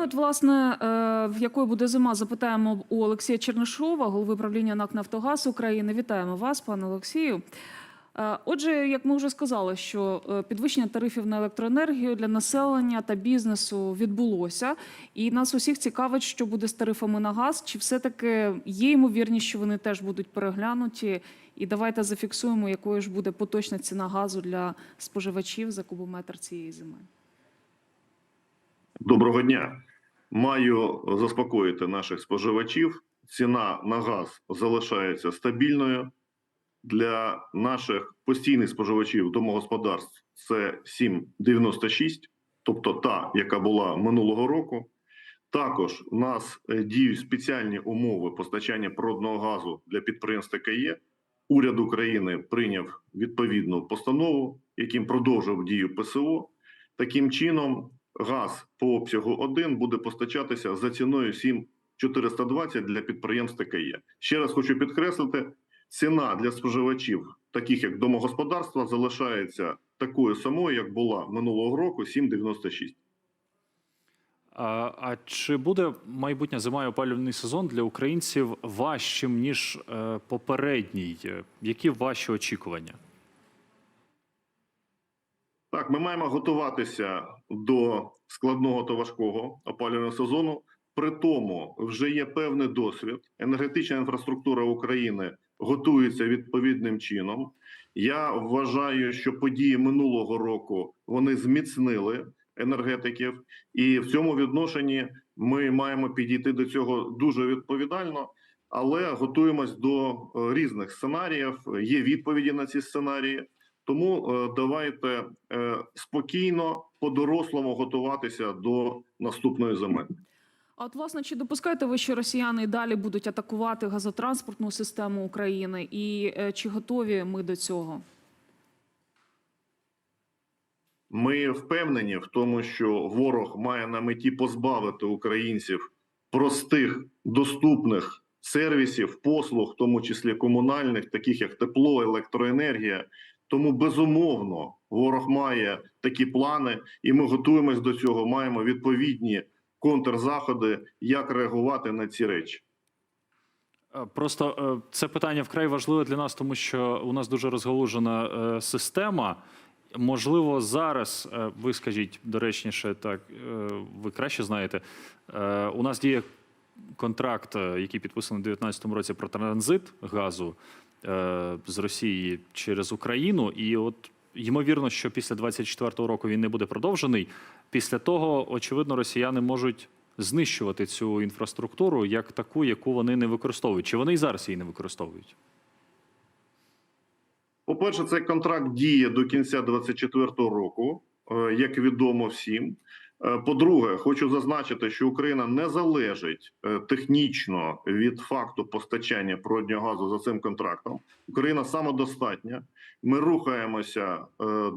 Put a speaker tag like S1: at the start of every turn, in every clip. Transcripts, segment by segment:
S1: Ну, от, власне, е, в якою буде зима, запитаємо у Олексія Чернишова, голови правління НАК «Нафтогаз України. Вітаємо вас, пане Олексію. Е, Отже, як ми вже сказали, що е, підвищення тарифів на електроенергію для населення та бізнесу відбулося, і нас усіх цікавить, що буде з тарифами на газ. Чи все-таки є ймовірність, що вони теж будуть переглянуті? І давайте зафіксуємо, якою ж буде поточна ціна газу для споживачів за кубометр цієї зими.
S2: Доброго дня. Маю заспокоїти наших споживачів. Ціна на газ залишається стабільною. Для наших постійних споживачів домогосподарств це 7,96, тобто та, яка була минулого року. Також у нас е, діють спеціальні умови постачання природного газу для підприємств ТКЄ. Уряд України прийняв відповідну постанову, яким продовжив дію ПСО. Таким чином, газ по обсягу 1 буде постачатися за ціною 7,420 для підприємств ТКЄ. Ще раз хочу підкреслити, ціна для споживачів, таких як домогосподарства, залишається такою самою, як була минулого року 7,96.
S3: А, а чи буде майбутня зима і опалювальний сезон для українців важчим ніж е, попередній? Е, Які ваші очікування?
S2: Так, ми маємо готуватися до складного та важкого опалювального сезону. При тому вже є певний досвід. Енергетична інфраструктура України готується відповідним чином. Я вважаю, що події минулого року вони зміцнили енергетиків, і в цьому відношенні ми маємо підійти до цього дуже відповідально. Але готуємось до е, різних сценаріїв. Є відповіді на ці сценарії. Тому е, давайте е, спокійно по-дорослому готуватися до наступної зими.
S1: А от, власне, чи допускаєте ви, що росіяни і далі будуть атакувати газотранспортну систему України, і е, чи готові ми до цього?
S2: Ми впевнені в тому, що ворог має на меті позбавити українців простих доступних сервісів, послуг, в тому числі комунальних, таких як тепло, електроенергія. Тому безумовно ворог має такі плани, і ми готуємось до цього. Маємо відповідні контрзаходи, як реагувати на ці речі.
S3: Е, Просто е, це питання вкрай важливе для нас, тому що у нас дуже розгалужена е, система. Можливо, зараз ви скажіть доречніше, так ви краще знаєте. У нас діє контракт, який підписаний у 2019 році про транзит газу з Росії через Україну. І от ймовірно, що після 24-го року він не буде продовжений. Після того, очевидно, росіяни можуть знищувати цю інфраструктуру як таку, яку вони не використовують. Чи вони і зараз її не використовують?
S2: По-перше, цей контракт діє до кінця 2024 року, е, як відомо всім. Е, По-друге, хочу зазначити, що Україна не залежить е, технічно від факту постачання природнього газу за цим контрактом. Україна самодостатня. Ми рухаємося е,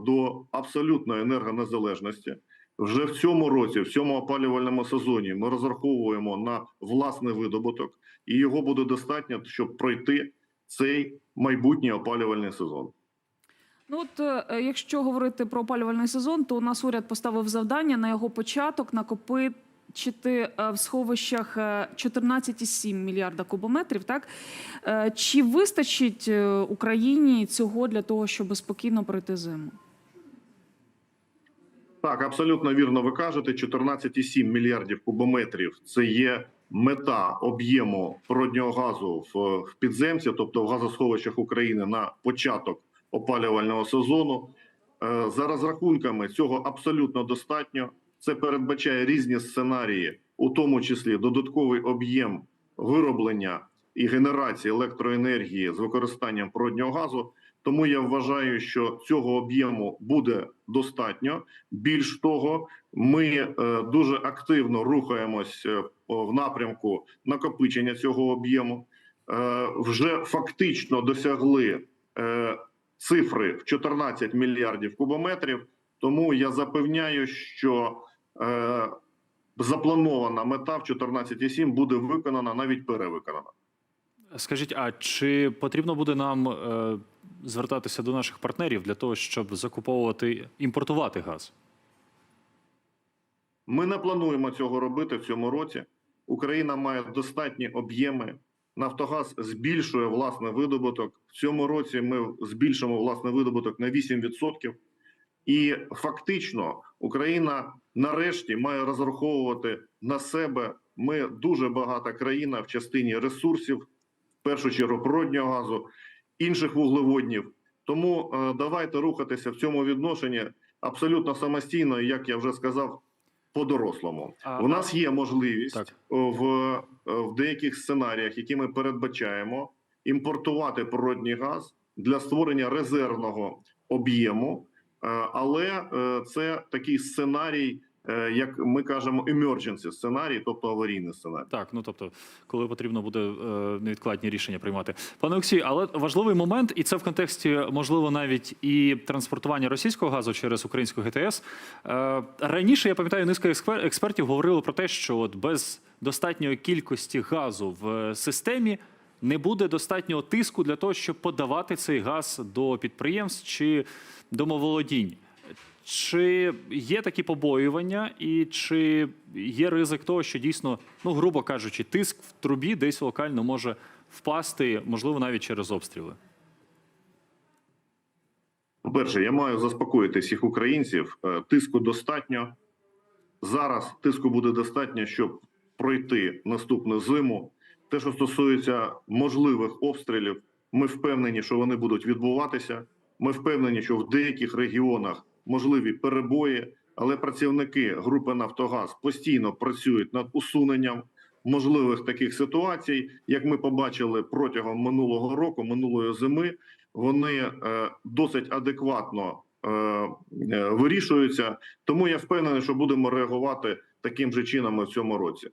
S2: до абсолютної енергонезалежності. Вже в цьому році, в цьому опалювальному сезоні, ми розраховуємо на власний видобуток, і його буде достатньо, щоб пройти цей майбутній опалювальний сезон.
S1: Ну от е, якщо говорити про опалювальний сезон, то у нас уряд поставив завдання на його початок накопичити е, в сховищах е, 14,7 мільярда кубометрів. Так Е, чи вистачить е, Україні цього для того, щоб спокійно пройти зиму?
S2: Так, абсолютно вірно. Ви кажете, 14,7 мільярдів кубометрів це є мета об'єму природнього газу в підземці, тобто в газосховищах України на початок опалювального сезону. Е, За розрахунками цього абсолютно достатньо. Це передбачає різні сценарії, у тому числі додатковий об'єм вироблення і генерації електроенергії з використанням природнього газу. Тому я вважаю, що цього об'єму буде достатньо. Більш того, ми е, дуже активно рухаємось е, в напрямку накопичення цього об'єму. Вже фактично досягли цифри в 14 мільярдів кубометрів. Тому я запевняю, що е, запланована мета в 14,7 буде виконана, навіть перевиконана.
S3: Скажіть, а чи потрібно буде нам е, звертатися до наших партнерів для того, щоб закуповувати імпортувати газ?
S2: Ми не плануємо цього робити в цьому році. Україна має достатні об'єми. Нафтогаз збільшує власний видобуток. В цьому році ми збільшимо власний видобуток на 8%. І фактично Україна нарешті має розраховувати на себе. Ми дуже багата країна в частині ресурсів, в першу чергу природнього газу, інших вуглеводнів. Тому е, давайте рухатися в цьому відношенні абсолютно самостійно, як я вже сказав, по-дорослому.
S3: А-
S2: У нас є можливість
S3: Так.
S2: в, е, в деяких сценаріях, які ми передбачаємо, імпортувати природний газ для створення резервного об'єму. Е, Але е, це такий сценарій, е, як ми кажемо, emergency сценарій, тобто аварійний сценарій.
S3: Так, ну тобто, коли потрібно буде е, невідкладні рішення приймати. Пане Олексію, але важливий момент, і це в контексті, можливо, навіть і транспортування російського газу через українську ГТС. Е, раніше я пам'ятаю, низка експер- експертів говорили про те, що от без достатньої кількості газу в системі не буде достатнього тиску для того, щоб подавати цей газ до підприємств чи домоволодінь. Чи є такі побоювання, і чи є ризик того, що дійсно, ну грубо кажучи, тиск в трубі десь локально може впасти, можливо, навіть через обстріли?
S2: По-перше, я маю заспокоїти всіх українців. Е, Тиску достатньо. Зараз тиску буде достатньо, щоб пройти наступну зиму. Те, що стосується можливих обстрілів, ми впевнені, що вони будуть відбуватися. Ми впевнені, що в деяких регіонах можливі перебої, але працівники групи Нафтогаз постійно працюють над усуненням можливих таких ситуацій, як ми побачили протягом минулого року, минулої зими. Вони е, досить адекватно е, е, вирішуються. Тому я впевнений, що будемо реагувати таким же чином в цьому році.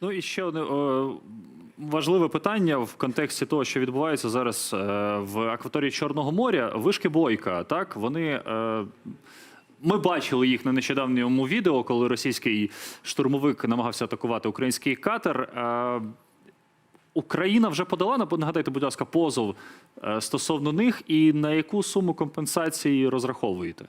S3: Ну і ще одне важливе питання в контексті того, що відбувається зараз е, в акваторії Чорного моря. Вишки Бойка, так вони. Е, ми бачили їх на нещодавньому відео, коли російський штурмовик намагався атакувати український катер. Е, Україна вже подала нагадайте, будь ласка, позов стосовно них, і на яку суму компенсації розраховуєте?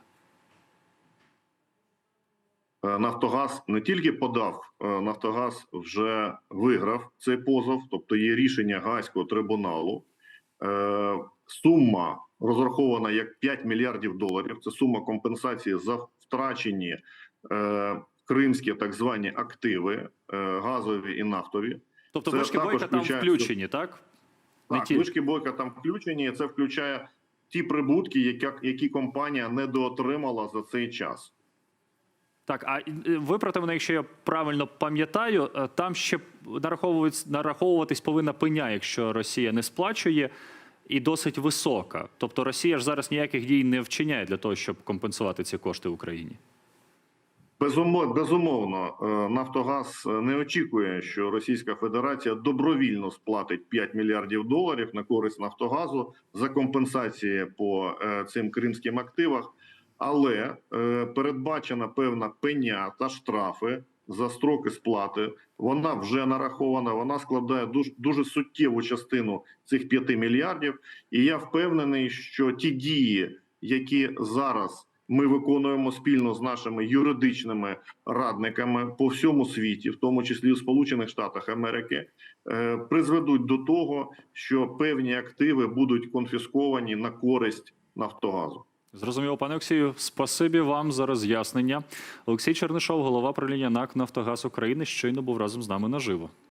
S2: Е, Нафтогаз не тільки подав, е, Нафтогаз вже виграв цей позов, тобто є рішення Гаазького трибуналу. Е, Сума розрахована як 5 мільярдів доларів. Це сума компенсації за втрачені кримські так звані активи, газові і нафтові.
S3: Тобто
S2: Це
S3: вишки Бойка там включені, так? Не
S2: Так,
S3: ті-
S2: вишки Бойка там включені. і Це включає ті прибутки, які, які компанія недоотримала за цей час.
S3: Так, а виправте мене, якщо я правильно пам'ятаю, е, там ще нараховуватись повинна пеня, якщо Росія не сплачує, і досить висока. Тобто Росія ж зараз ніяких дій не вчиняє для того, щоб компенсувати ці кошти Україні.
S2: Безумовно, е, Нафтогаз не очікує, що Російська Федерація добровільно сплатить 5 мільярдів доларів на користь Нафтогазу за компенсації по е, цим кримським активах, але е, передбачена певна пеня та штрафи за строки сплати. Вона вже нарахована. Вона складає дуже, дуже суттєву частину цих 5 мільярдів. І я впевнений, що ті дії, які зараз ми виконуємо спільно з нашими юридичними радниками по всьому світі, в тому числі в Сполучених Штатах Америки, е, призведуть до того, що певні активи будуть конфісковані на користь Нафтогазу.
S3: Зрозуміло, пане Олексію, спасибі вам за роз'яснення. Олексій Чернишов, голова правління НАК Нафтогаз України, щойно був разом з нами наживо.